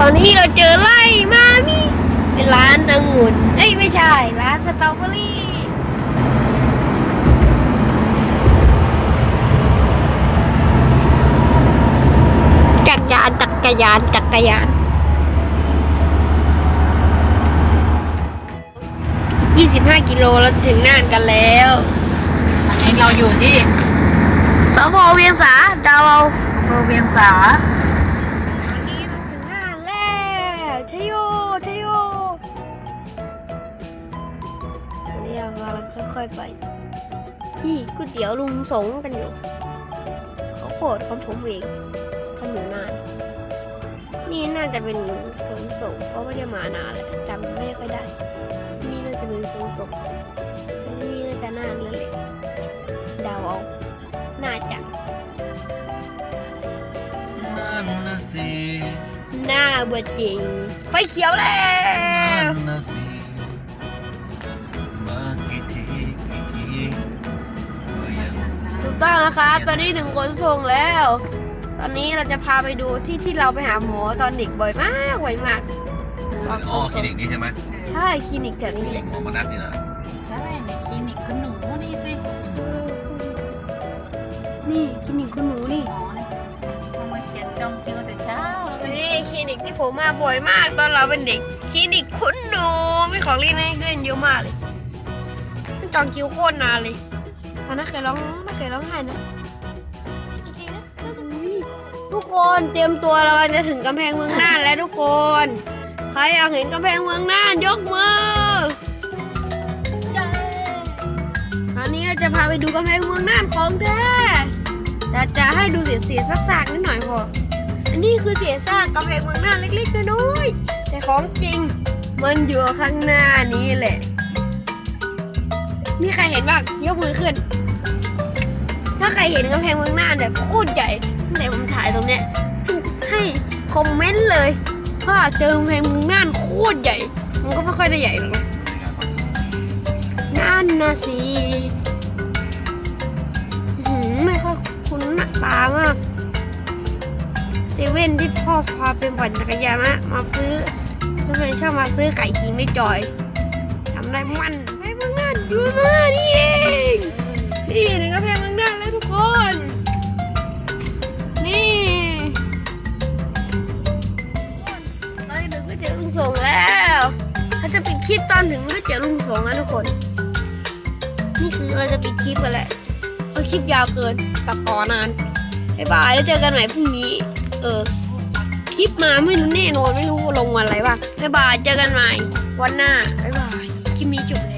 ตอนนี้เราเจอไล่มามีเป็นร้านองุ่นเอ้ยไม่ใช่ ร้านสตรอเบอรี่ จักรยานจักรยานจักรยาน25กิโลเราจะถึงน่านกันแล้วอันนี้เราอยู่ที่สพเวียงสาดาวเอาอำเภอเวียงสา โยชโยวันนี้เรากำลังค่อยๆไป ที่ก๋วยเตี๋ยวลุงสงกันอยู่ เขาโปรดเขาชมเองถนนน่านนี่น่าจะเป็นขนส่งเพราะไม่ได้มานานแล้วจำไม่ค่อยได้ นี่น่าจะเป็นขนส่งนี่น่าจะน่านแล้วแหละเดาวเอาน่าจะนั่นนะสิ หน้าเบื่อจริง ไฟเขียวแล้นั่วนนะสิมากี่ทีกี่ทีก็ยังถูกต้องนะคะตอนนี้ถึงขนส่งแล้ว ตอนนี้เราจะพาไปดูที่ที่เราไปหาหมอตอนเด็กบ่อยมากบ่อยมากอ๋อคลินิกนี้ใช่ไหมใช่คลินิกแถวคลินี้แหนิละกหมอมนัสนี่นะใช่ในคลินิกคุณหนูนี่สินี่คลินิกคุณหนูนี่ หมอเนี่ยเอามาเขียนจองคิวแต่เช้าแล้วไปนี่ คลินิกที่ผมมาบ่อยมากตอนเราเป็นเด็ก คลินิกคุณหนูมีของเล่นให้เล่นเยอะมากเลยจองคิวโคตรนานเลยตอนนั้นเคยร้องไม่เคยร้องไห้นะจริงๆนะอุ๊ยทุกคนเตรียมตัวเราจะถึงกำแพงเมืองน่านแล้วทุกคน ใครอยากเห็นกำแพงเมืองน่านยกมืออันนี้เราจะพาไปดูกำแพงเมืองน่านของแท้แต่จะให้ดูเสียๆซากๆนิดหน่อยพอ อันนี้คือเสียซากกำแพงเมืองน่านเล็กๆน้อยๆแต่ของจริงมันอยู่ข้างหน้านี้แหละ มีใครเห็นบ้างยกมือขึ้น ถ้าใครเห็นกำแพงเมืองน่านแบบโคตรใหญ่ตั้งแต่ผมถ่ายตรงเนี้ยให้คอมเมนต์เลยว่าเจอกำแพงเมืองน่านโคตรใหญ่ มันก็ไม่ค่อยได้ใหญ่หรอกนะนั่นนะสิ ว่นที่พ่อพาเป็นผ่อนจักรยานมามาซื้อทำไมชอบมาซื้อไข่คิงไม่จอยทำได้มันไปเมืองน่านอยู่มานี่เองนี่ถึงกระแพงเมืองน่านแล้วทุกคน นี่เราถึงก๋วยเตี๋ยวลุงสงแล้วเขาจะปิดคลิปตอนถึงก๋วยเตี๋ยวลุงสงแล้วทุกคน นี่คือเราจะปิดคลิปกันแหละเพราะคลิปยาวเกินตัดต่อนานบ๊ายบายแล้วเจอกันใหม่พรุ่งนี้ เออ ลิปมาไม่รู้แน่นอนไม่รู้ลงวันอะไรบ้างบ๊ายบายเจอกันใหม่ วันหน้าบ๊ายบายคลิปนี้จบแล้ว